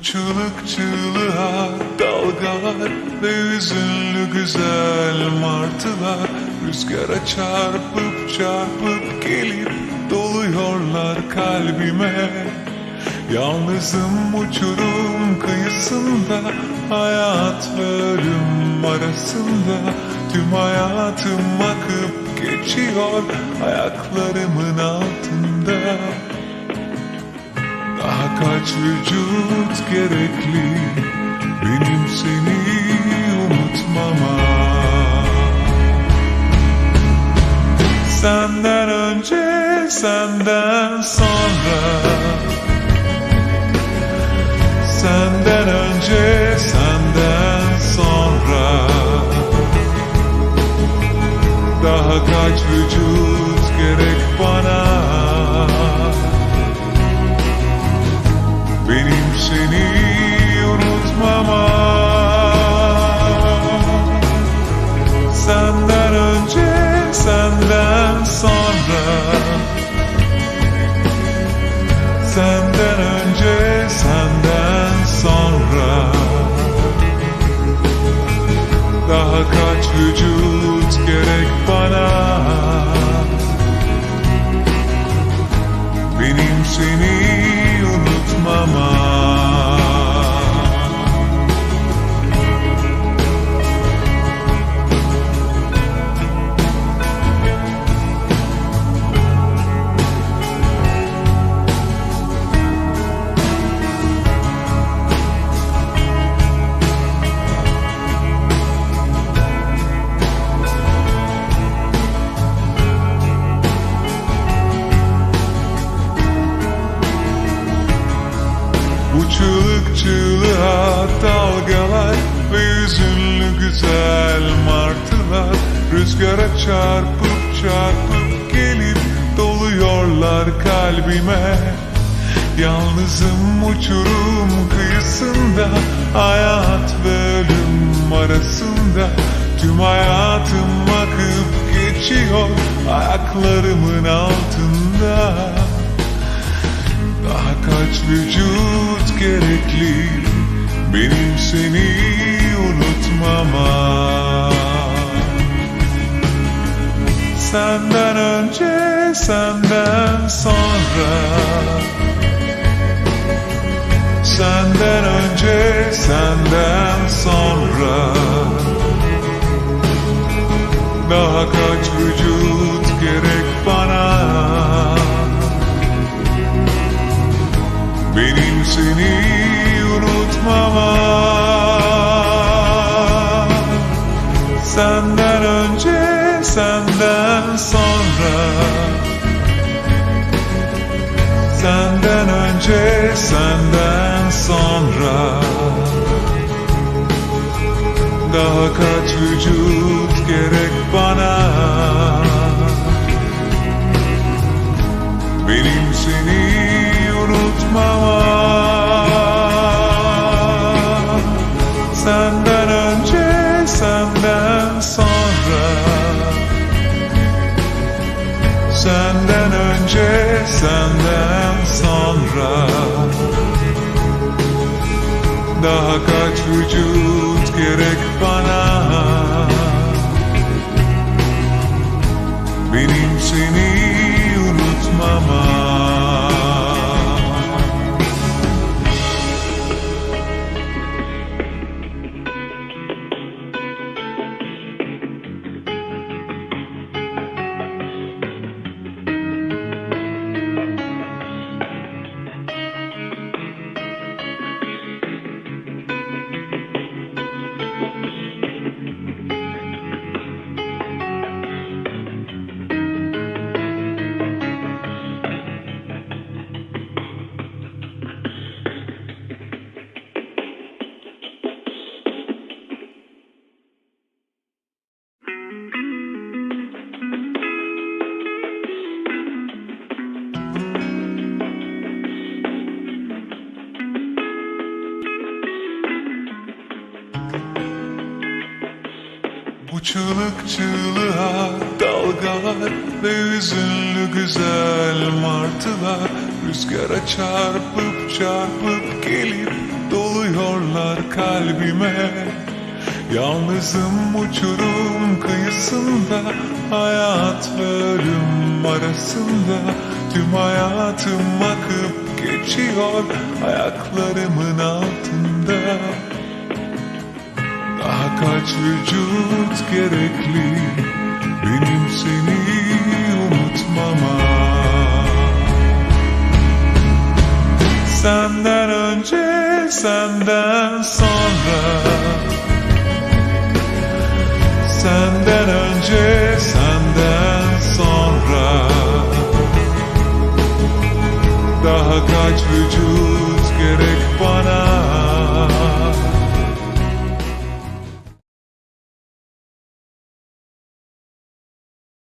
Bu çığlık çığlığa dalgalar ve hüzünlü güzel martılar. Rüzgara çarpıp çarpıp gelip doluyorlar kalbime. Yalnızım uçurum kıyısında Hayat ve ölüm arasında. Tüm hayatım akıp geçiyor Ayaklarımın altında daha kaç vücut gerekli Benim seni unutmama? Senden önce senden kaç vücut gerek bana? Benim seni Rüzgara çarpıp çarpıp gelip doluyorlar kalbime. Yalnızım uçurum kıyısında Hayat ve ölüm arasında. Tüm hayatım akıp geçiyor Ayaklarımın altında. Daha kaç vücut gerekli benim seni unutmama Senden önce senden sonra. Senden önce senden sonra. Daha kaç vücut gerek bana? Benim seni unutmama. Senden önce senden sonra. Daha kaç vücut gerek bana Daha kaç vücut gerek bana? Benim seni unutmama Bu çığlık çığlığa dalgalar ve hüzünlü güzel martılar. Rüzgara çarpıp çarpıp gelip kalbime. Yalnızım uçurum kıyısında Hayat ve ölüm arasında. Tüm hayatım akıp geçiyor Ayaklarımın altında kaç vücut gerekli Benim seni unutmama. Senden önce, senden sonra. Senden önce, senden sonra. Daha kaç vücut gerek bana